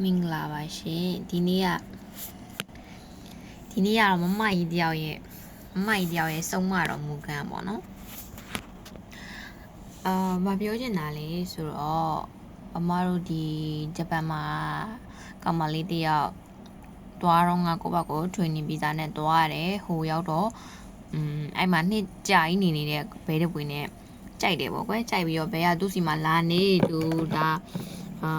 မင်္ဂလာပါရှင်ဒီနေ့ကဒီနေ့ကတော့မမကြီးတယောက်ရဲ့မမကြီးတယောက်ရဲ့စုံမတော်မူခံပေါ့နော်အာမပြောချင်တာလေဆိုတော့အမတို့ဒီဂျပန်မှာကောင်မလေးတယောက်တွားတော့ငါကိုယ့်ဘက်ကို training visa နဲ့တွားရတယ်ဟိုရောက်တော့อืมအဲ့မှာနှစ်ကြာကြီးနေနေတဲ့ဘဲတဲ့ပွေနဲ့ကြိုက်တယ်ပေါ့ကွယ်ကြိုက်ပြီးတော့ဘဲကသူ့စီမှာလာနေသူဒါ အာ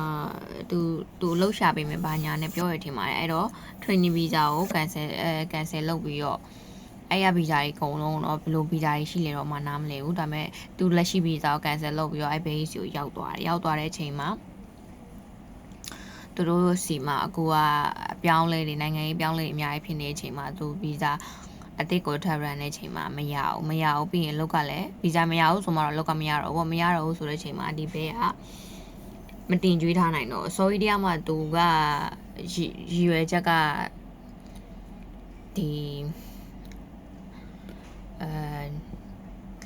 သူသူလှုပ်ရှားပေးမယ်ဘာညာနဲ့ပြောရထင်ပါတယ်အဲ့တော့ training visa ကို cancel အဲ cancel လုပ်ပြီးတော့အဲ့ရဗီဇာတွေအကုန်လုံးတော့ဘယ်လိုဗီဇာတွေရှိလဲတော့မှနားမလည်ဘူးဒါပေမဲ့သူလက်ရှိဗီဇာကို cancel လုပ်ပြီးတော့အဲ့ base ကိုရောက်သွားတယ်ရောက်သွားတဲ့အချိန်မှာသူတို့စီမှာအကူကအပြောင်းလဲတွေနိုင်ငံရေးပြောင်းလဲတွေအများကြီးဖြစ်နေတဲ့အချိန်မှာသူဗီဇာအတိတ်ကိုထပ်ရန်တဲ့အချိန်မှာမရဘူးမရဘူးပြီးရင်လောက်ကလည်းဗီဇာမရဘူးဆိုမှတော့လောက်ကမရတော့ဘူးမရတော့ဘူးဆိုတဲ့အချိန်မှာဒီဘဲက မတင်ကြွေးထားနိုင်တော့ sorry တရားမှာသူကရည်ရည်ရွယ်ချက်ကဒီအဲ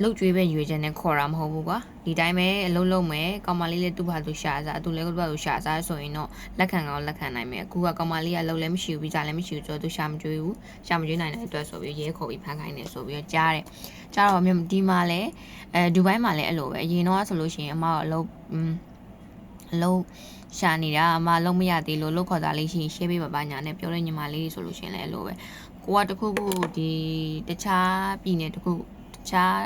လုတ်ကျွေးပဲရွေချက်နဲ့ခေါ်တာမဟုတ်ဘူးကွာဒီတိုင်းပဲအလုံးလုံးမယ်ကောင်မလေးလည်းသူ့ဘာသူရှာစားသူလည်းသူ့ဘာသူရှာစားဆိုရင်တော့လက်ခံကောင်းလက်ခံနိုင်မယ်အခုကကောင်မလေးကလုံးလည်းမရှိဘူးပြီးကြလည်းမရှိဘူးဆိုတော့သူရှာမကျွေးဘူးရှာမကျွေးနိုင်တဲ့အတွက်ဆိုပြီးရဲခေါ်ပြီးဖမ်းခိုင်းနေဆိုပြီးတော့ကြားတယ်ကြားတော့ဒီမှာလည်းအဲဒူဘိုင်းမှာလည်းအဲ့လိုပဲအရင်တော့ဆိုလို့ရှိရင်အမကအလုံး အလုံးရှာနေတာအမလုံးမရသေးလို့လုတ်ခေါ်တာလေးရှိရင် share ပေးပါပါညာနဲ့ပြောတဲ့ညီမလေးဆိုလို့ရှိရင်လည်းအဲ့လိုပဲကိုကတခုခုဒီတခြားပြည်နယ်တခုတခြား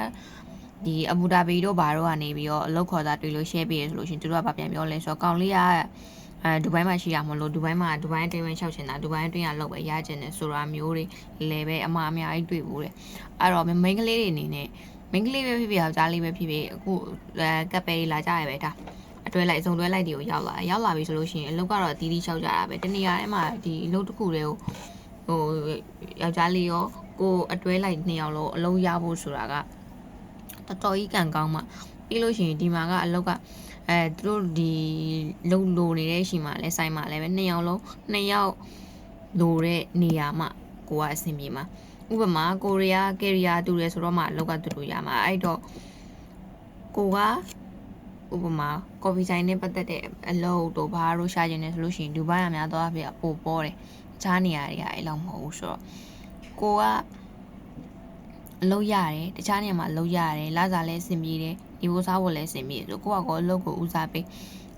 ဒီအဘူဒါဘီတို့ဘာတို့ကနေပြီးတော့အလုပ်ခေါ်တာတွေ့လို့ share ပေးရဆိုလို့ရှင်သူတို့ကဗာပြန်ပြောလဲဆိုတော့ကောင်လေးကအဲဒူဘိုင်းမှာရှိရမလို့ဒူဘိုင်းမှာဒူဘိုင်းတင်းဝင်လျှောက်ချင်တာဒူဘိုင်းအတွင်းကလောက်ပဲရကျင်တယ်ဆိုတာမျိုးတွေလည်းပဲအမအများကြီးတွေ့ဘူးတဲ့အဲ့တော့မိန်းကလေးတွေအနေနဲ့မိန်းကလေးပဲဖြစ်ဖြစ်ယောက်ျားလေးပဲဖြစ်ဖြစ်အခုကပ်ပဲလာကြရပဲဒါ အတွဲလိုက်စုံတွဲလိုက်တွေကိုရောက်လာရောက်လာပြီဆိုလို့ရှိရင်အလုပ်ကတော့တီးတီးလျှောက်ကြတာပဲတနေရာထဲမှာဒီအလုပ်တစ်ခုတည်းကိုဟိုယောက်ျားလေးရောကိုအတွဲလိုက်နှစ်ယောက်လုံးအလုံးရဖို့ဆိုတာကတော်တော်ကြီးကံကောင်းမှပြီးလို့ရှိရင်ဒီမှာကအလုပ်ကအဲသူတို့ဒီလုံလိုနေတဲ့ရှိမှလဲဆိုင်မှလဲပဲနှစ်ယောက်လုံးနှစ်ယောက်လိုတဲ့နေရာမှာကိုကအဆင်ပြေမှာဥပမာကိုရီးယားကယ်ရီယာတူတယ်ဆိုတော့မှအလုပ်ကတူတူရမှာအဲ့တော့ကိုက ဥပမာကော်ဖီဆိုင်နဲ့ပတ်သက်တဲ့အလုပ်တို့ဘာလို့ရှာကျင်နေဆိုလို့ရှိရင်ဒူဘိုင်းအများသောအားဖြင့်ပိုပေါ်တယ်။ချားနေရတွေကအဲ့လောက်မဟုတ်ဘူးဆိုတော့ကိုကအလုပ်ရတယ်တခြားနေရာမှာအလုပ်ရတယ်လစာလည်းအဆင်ပြေတယ်ဒီဘိုးစားဖို့လည်းအဆင်ပြေတယ်ဆိုကိုကကောအလုပ်ကိုဦးစားပေး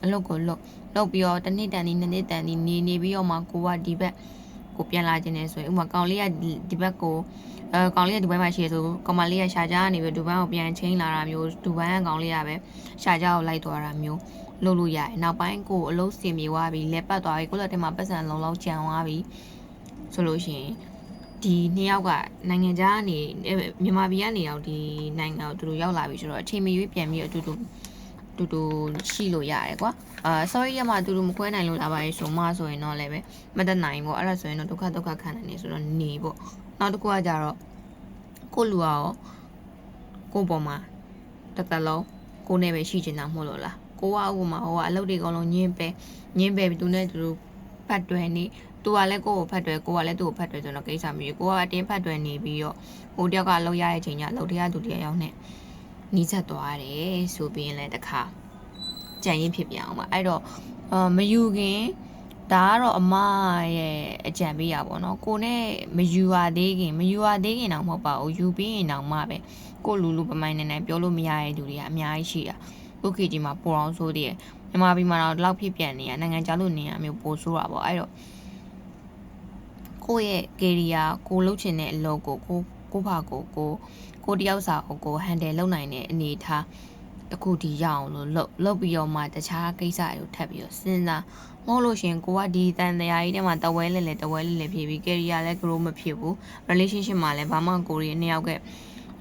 အလုပ်ကိုလုပ်လုပ်ပြီးတော့တစ်နှစ်တန်ဒီနှစ်နှစ်တန်ဒီနေနေပြီးတော့မှကိုကဒီဘက် ကိုပြန်လာခြင်းနေဆိုရင်ဥပမာကောင်လေးကဒီဘက်ကိုအဲကောင်လေးကဒူဘိုင်းမှာရှိရဆိုကောင်မလေးကရှာကြကနေပြီးဒူဘိုင်းကိုပြန်ချင်းလာတာမျိုးဒူဘိုင်းကကောင်လေးကပဲရှာကြကိုလိုက်သွားတာမျိုးလုပ်လို့ရတယ်နောက်ပိုင်းကိုအလုပ်စင်ပြေသွားပြီလက်ပတ်သွားပြီကိုယ့်လက်ထဲမှာပတ်စံလုံးလုံးကြံသွားပြီဆိုလို့ရှိရင်ဒီနှစ်ယောက်ကနိုင်ငံခြားကနေမြန်မာပြည်ကနေအောင်ဒီနိုင်ငံကိုသူတို့ရောက်လာပြီဆိုတော့အချိန်မရွေးပြန်ပြီးအတူတူ တူတူရှိလို့ရတယ်ကွာအာ sorry ရမှာတူတူမခွဲနိုင်လို့လာပါရဲ့ဆိုမှဆိုရင်တော့လည်းပဲမတတ်နိုင်ပေါ့အဲ့ဒါဆိုရင်တော့ဒုက္ခဒုက္ခခံနိုင်နေဆိုတော့နေပေါ့နောက်တစ်ခုကကြတော့ကိုလူရောကိုပေါ်မှာတသက်လုံးကိုနဲ့ပဲရှိချင်တာမဟုတ်လို့လားကိုကဥပမာဟိုကအလုပ်တွေအကုန်လုံးညင်းပဲညင်းပဲသူနဲ့တူဖတ်တွယ်နေသူကလည်းကိုယ့်ကိုဖတ်တွယ်ကိုကလည်းသူ့ကိုဖတ်တွယ်ဆိုတော့ကိစ္စမျိုးကိုကအတင်းဖတ်တွယ်နေပြီးတော့ဟိုတယောက်ကလောက်ရတဲ့ချိန်ကျလောက်တရားသူတရားရောက်နေ နီးစပ်သွားတယ်ဆိုပြီးရင်လည်းတခါကြံရင်ဖြစ်ပြန်အောင်ပါအဲ့တော့အာမယူခင်ဒါကတော့အမရဲ့အကြံပေးရပါတော့ကိုနဲ့မယူရသေးခင်မယူရသေးခင်တော့မဟုတ်ပါဘူးယူပြီးရင်တော့မှပဲကိုလူလူပမိုင်းနေနေပြောလို့မရတဲ့လူတွေကအများကြီးရှိတာဥက္ကဋ္ဌမှာပေါ်အောင်ဆိုးတယ်မြန်မာပြည်မှာတော့ဒီလောက်ဖြစ်ပြန်နေရနိုင်ငံခြားလို့နေရမျိုးပိုဆိုးတာပေါ့အဲ့တော့ကိုယ့်ရဲ့ကယ်ရီယာကိုလှုပ်ချင်တဲ့အလုပ်ကိုကို ကိုဖာကိုကိုကိုတယောက်စာကိုကိုဟန်တယ်လုပ်နိုင်တဲ့အနေထားအခုဒီရအောင်လို့လှုပ်လှုပ်ပြီးတော့မှတခြားကိစ္စတွေကိုထပ်ပြီးတော့စဉ်းစားမဟုတ်လို့ရှင်ကိုကဒီတန်တရားကြီးထဲမှာတဝဲလဲလဲတဝဲလဲလဲဖြစ်ပြီး career လည်း grow မဖြစ်ဘူး relationship မှာလည်းဘာမှကိုရီနှစ်ယောက်က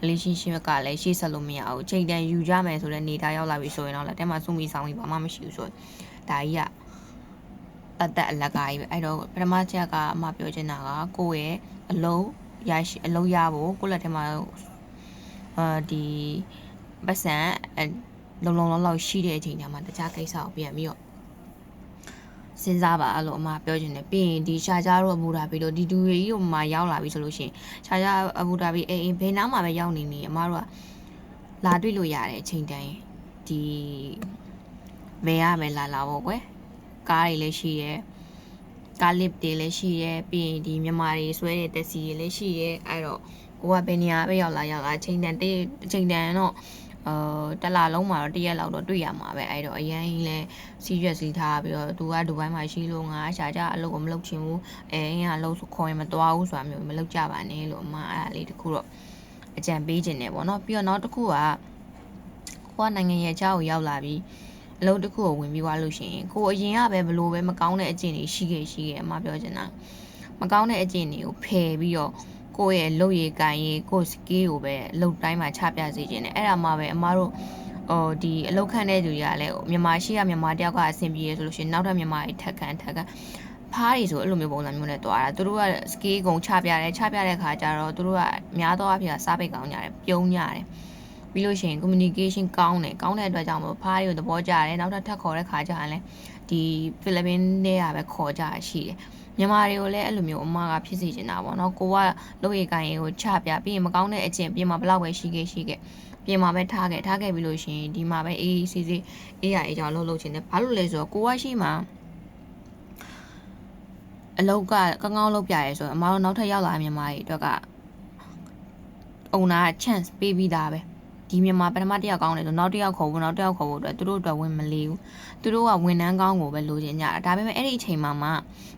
relationship ကလည်းရှေ့ဆက်လို့မရဘူးချိန်တန်ယူကြမယ်ဆိုတဲ့နေသားရောက်လာပြီဆိုရင်တော့လက်ထဲမှာစုမိဆောင်ပြီးဘာမှမရှိဘူးဆိုတော့ဒါကြီးကတတ်တက်အလကားကြီးပဲအဲ့တော့ပထမချက်ကအမပြောချင်တာကကိုယ့်ရဲ့အလုံး ရရှိအလုံးရဖို့ကိုယ့်လက်ထဲမှာအာဒီပတ်စံလုံလုံလောက်လောက်ရှိတဲ့အချိန်ညမှာတခြားကိစ္စကိုပြန်ပြီးတော့စဉ်းစားပါအဲ့လိုအမပြောချင်တယ်ပြီးရင်ဒီရှာဂျာတို့အဘူဒါဘီတို့ဒီဒူရီကြီးတို့မှရောက်လာပြီဆိုလို့ရှိရင်ရှာဂျာအဘူဒါဘီအေးအေးဘယ်နားမှာပဲရောက်နေနေအမတို့ကလာတွေ့လို့ရတယ်အချိန်တိုင်းဒီဘယ်ရမယ်လာလာပေါ့ကွယ်ကားတွေလည်းရှိရဲ garlic တွေလည်းရှိရဲပြီးရင်ဒီမြန်မာတွေဆွဲတဲ့တက်စီတွေလည်းရှိရဲအဲ့တော့ကိုကဘယ်နေရာပဲရောက်လာရောက်လာချိန်တန်တဲ့အချိန်တန်တော့အာတလာလုံးမှာတော့တရက်လောက်တော့တွေ့ရမှာပဲအဲ့တော့အရင်လဲစီရွက်စီထားပြီးတော့သူကဒူဘိုင်းမှာရှိလို့ငါရှာကြအလုပ်ကိုမလုပ်ချင်ဘူးအဲအင်းကလှုပ်ခေါ်ရင်မသွားဘူးဆိုတာမျိုးမလုပ်ကြပါနဲ့လို့အမအဲ့ဒါလေးတခုတော့အကြံပေးခြင်းနဲ့ပေါ့နော်ပြီးတော့နောက်တစ်ခုကကိုကနိုင်ငံရဲ့အကြောင်းကိုရောက်လာပြီး အလုပ်တစ်ခုကိုဝင်ပြီးသွားလို့ရှိရင်ကိုအရင်ကပဲဘလို့ပဲမကောင်းတဲ့အကျင့်တွေရှိခဲ့ရှိခဲ့အမပြောချင်တာမကောင်းတဲ့အကျင့်တွေကိုဖယ်ပြီးတော့ကိုယ့်ရဲ့လုပ်ရည်ကန်ရည်ကိုယ့် skill ကိုပဲအလုပ်တိုင်းမှာချပြစေခြင်းနဲ့အဲ့ဒါမှပဲအမတို့ဟိုဒီအလောက်ခန့်တဲ့သူတွေကလည်းမြန်မာရှိရမြန်မာတယောက်ကအဆင်ပြေရဆိုလို့ရှိရင်နောက်ထပ်မြန်မာတွေထက်ခန့်ထက်ခန့်ဖားတွေဆိုအဲ့လိုမျိုးပုံစံမျိုးနဲ့တွားတာသူတို့က skill ကုန်ချပြတယ်ချပြတဲ့ခါကျတော့သူတို့ကများသောအားဖြင့်စားပိတ်ကောင်းကြတယ်ပြုံးကြတယ် ပြီးလို့ရှိရင် communication ကောင်းတယ်ကောင်းတဲ့အတွက်ကြောင့်မို့ဖားတွေကိုသဘောကျတယ်နောက်ထပ်ထပ်ခေါ်တဲ့ခါကျရင်လည်းဒီဖိလစ်ပင်းတွေကပဲခေါ်ကြရရှိတယ်မြန်မာတွေကိုလည်းအဲ့လိုမျိုးအမကဖြစ်စေချင်တာပေါ့နော်ကိုကလုပ်ရည်ကိုင်ရည်ကိုချပြပြီးရင်မကောင်းတဲ့အကျင့်ပြင်မှာဘလောက်ပဲရှိခဲ့ရှိခဲ့ပြင်မှာပဲထားခဲ့ထားခဲ့ပြီးလို့ရှိရင်ဒီမှာပဲအေးအေးဆေးဆေးအေးရအေးကြောင်လှုပ်လှုပ်ချင်တယ်ဘာလို့လဲဆိုတော့ကိုကရှိမှာအလောက်ကကောင်းကောင်းလုပ်ပြရဲဆိုတော့အမတို့နောက်ထပ်ရောက်လာမြန်မာတွေအတွက်ကအုံနာက chance ပေးပြီးသားပဲ ဒီမြန်မာပထမတစ်ယောက်ကောင်းတယ်ဆိုနောက်တစ်ယောက်ခေါ်ဖို့နောက်တစ်ယောက်ခေါ်ဖို့အတွက်သူတို့အတွက်ဝင်မလေးဘူးသူတို့ကဝန်ထမ်းကောင်းကိုပဲလိုချင်ကြတာဒါပေမဲ့အဲ့ဒီအချိန်မှာမှ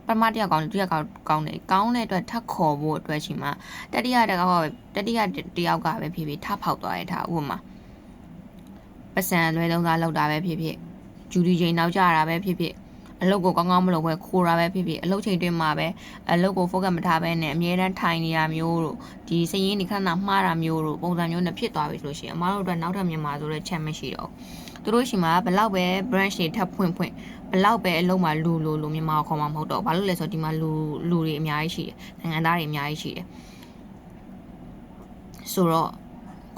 ပထမတစ်ယောက်ကောင်းတယ်ဒုတိယကောင်းကောင်းတယ်ကောင်းတဲ့အတွက်ထပ်ခေါ်ဖို့အတွက်ချိန်မှာတတိယတစ်ယောက်ကပဲတတိယတစ်ယောက်ကပဲဖြစ်ဖြစ်ထဖောက်သွားရတာဥပမာပစံလွဲသုံးသားလောက်တာပဲဖြစ်ဖြစ်ဂျူဒီချိန်နောက်ကြတာပဲဖြစ်ဖြစ် အလုပ်ကိုကောင်းကောင်းမလုပ်ဘဲခိုးတာပဲဖြစ်ဖြစ်အလုပ်ချိန်တွင်းမှာပဲအလုပ်ကို focus မထားဘဲနဲ့အမြဲတမ်းထိုင်နေရမျိုးတို့ဒီစည်ရင်းဒီခဏနာမှားတာမျိုးတို့ပုံစံမျိုးနဲ့ဖြစ်သွားပြီဆိုလို့ရှိရင်အမားတို့အတွက်နောက်ထပ်မြန်မာဆိုတဲ့ chat မရှိတော့ဘူးသူတို့ရှိမှာဘလောက်ပဲ branch တွေထပ်ဖွင့်ဖွင့်ဘလောက်ပဲအလုံးမှာလူလူလူမြန်မာခေါ်မှာမဟုတ်တော့ဘာလို့လဲဆိုတော့ဒီမှာလူလူတွေအများကြီးရှိတယ်နိုင်ငံသားတွေအများကြီးရှိတယ်ဆိုတော့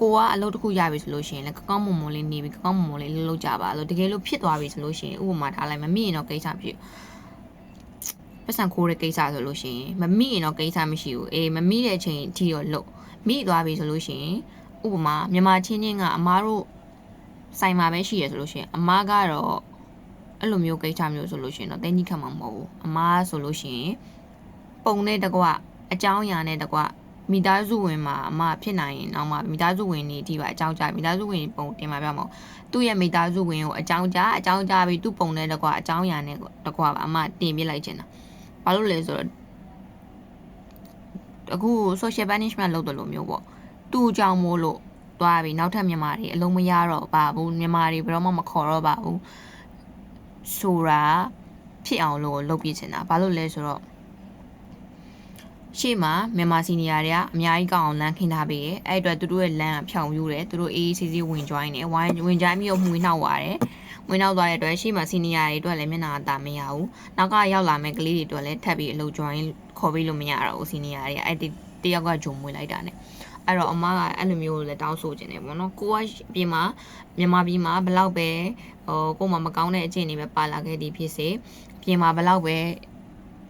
ကိုကအလုပ်တစ်ခုရပြီဆိုလို့ရှိရင်လည်းကောင်းကောင်းမွန်မွန်လေးနေပြီးကောင်းကောင်းမွန်မွန်လေးလှုပ်လုပ်ကြပါလို့တကယ်လို့ဖြစ်သွားပြီဆိုလို့ရှိရင်ဥပမာထားလိုက်မမိရင်တော့ကိစ္စဖြစ်ပတ်စံခိုးတဲ့ကိစ္စဆိုလို့ရှိရင်မမိရင်တော့ကိစ္စမရှိဘူးအေးမမိတဲ့အချိန်အထိတော့လှုပ်မိသွားပြီဆိုလို့ရှိရင်ဥပမာမြန်မာချင်းချင်းကအမားတို့ဆိုင်မှာပဲရှိရဆိုလို့ရှိရင်အမားကတော့အဲ့လိုမျိုးကိစ္စမျိုးဆိုလို့ရှိရင်တော့တင်းကြီးခံမှာမဟုတ်ဘူးအမားဆိုလို့ရှိရင်ပုံနဲ့တကွအကြောင်းအရာနဲ့တကွ မိသားစုဝင်မှာအမဖြစ်နိုင်ရင်တော့မှမိသားစုဝင်နေဒီပါအကြောင်းကြားမိသားစုဝင်ပုံတင်มาပြမအောင်သူ့ရဲ့မိသားစုဝင်ကိုအကြောင်းကြားအကြောင်းကြားပြီးသူ့ပုံနဲ့တကွအကြောင်းအရာနဲ့တကွပါအမတင်ပြလိုက်ချင်တာဘာလို့လဲဆိုတော့အခု social punishment လုပ်တယ်လို့မျိုးပေါ့သူ့အကြောင်းမို့လို့သွားပြီနောက်ထပ်မြန်မာတွေအလုံးမရတော့ပါဘူးမြန်မာတွေဘယ်တော့မှမခေါ်တော့ပါဘူးဆိုတာဖြစ်အောင်လို့လုပ်ပြချင်တာဘာလို့လဲဆိုတော့ ရှေ့မှာမြန်မာစီနီယာတွေကအများကြီးကောင်းအောင်လမ်းခင်းထားပေးတယ်အဲ့အတွက်သူတို့ရဲ့လမ်းကဖြောင်ယူတယ်သူတို့အေးအေးဆေးဆေးဝင် join တယ်ဝိုင်းဝင် join ပြီးတော့မှွေနှောက်သွားတယ်ဝင်နောက်သွားတဲ့အတွက်ရှေ့မှာစီနီယာတွေအတွက်လည်းမျက်နှာအသာမရဘူးနောက်ကရောက်လာမဲ့ကလေးတွေအတွက်လည်းထပ်ပြီးအလုပ် join ခေါ်ပြီးလို့မရတော့ဘူးစီနီယာတွေကအဲ့ဒီတယောက်ကဂျုံမွေလိုက်တာ ਨੇ အဲ့တော့အမကအဲ့လိုမျိုးလည်းတောင်းဆိုခြင်းတယ်ပေါ့နော်ကိုကပြင်မှာမြန်မာပြည်မှာဘလောက်ပဲဟိုကို့မှာမကောင်းတဲ့အကျင့်တွေပဲပါလာခဲ့သည်ဖြစ်စေပြင်မှာဘလောက်ပဲ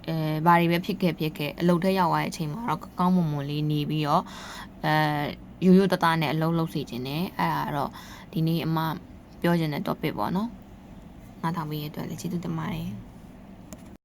အဲဘာတွေပဲဖြစ်ခဲ့ဖြစ်ခဲ့အလုပ်ထက်ရောက်သွားတဲ့အချိန်မှာတော့ကောင်းမွန်မွန်လေးနေပြီးတော့အဲရိုးရိုးတသားနဲ့အလုပ်လုပ်စီခြင်းနဲ့အဲ့ဒါတော့ဒီနေ့အမပြောချင်တဲ့ topic ပေါ့နော်နားထောင်ပြီးရတဲ့အတွက်လည်းကျေးဇူးတင်ပါတယ်